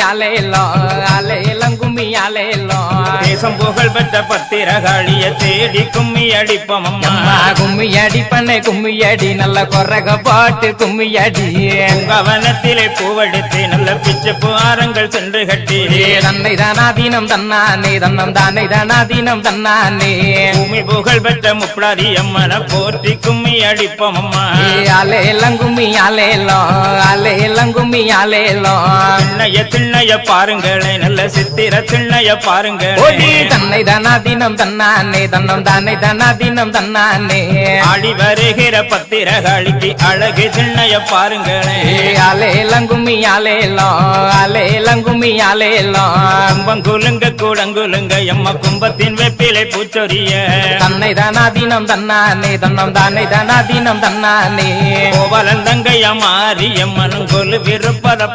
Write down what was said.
ஆலேலோ ஆலேலம் கும்மி ஆலேலோ தேசம் புகழ் பெற்ற பத்திரகாளிய தேடி கும்மி அடிப்போம் அம்மா கும்மி அடி பண்ணை கும்மி அடி நல்ல கொரக பாட்டு கும்மி அடி கவனத்திலே பூவெடுத்து நல்ல பிச்சை புகாரங்கள் சென்று கட்டி. தன்னை தானாதீனம் தன்னானே தன்னம் தானே தானாதீனம் தன்னானே. பூமி புகழ் பெற்ற முப்படாதி அம்மனை போற்றி கும்மி அடிப்போம் அம்மா ஏ ஆலேலம் கும்மி ஆலேலோ ஆலேலம் கும்மி ஆலேலோ திண்ணைய திண்ணைய பாருங்களே நல்ல சித்திர திண்ணைய ஓடி பாருங்களே தன்னை தானாதீனம் தன்னானே தன்னம் தானே தானாதீனம் தன்னானே. ஆடி வருகிற பத்திரகாளிக்கு அழகு திண்ணைய பாருங்களே. ஏ ஆலேலம் கும்மி ஆலேலோ ஆலேலம் கும்மி ஆலேலோ கும்பம் குலுங்க கூடங்குலுங்க எம்ம கும்பத்தின் வெப்பிலை பூச்சொரிய. தன்னை தானாதீனம் தன்னானே தன்னம் தானே தானாதீனம் தன்னானே. கோவலந்தங்கைய மாறி எம்மனும் கொலு விருப்பத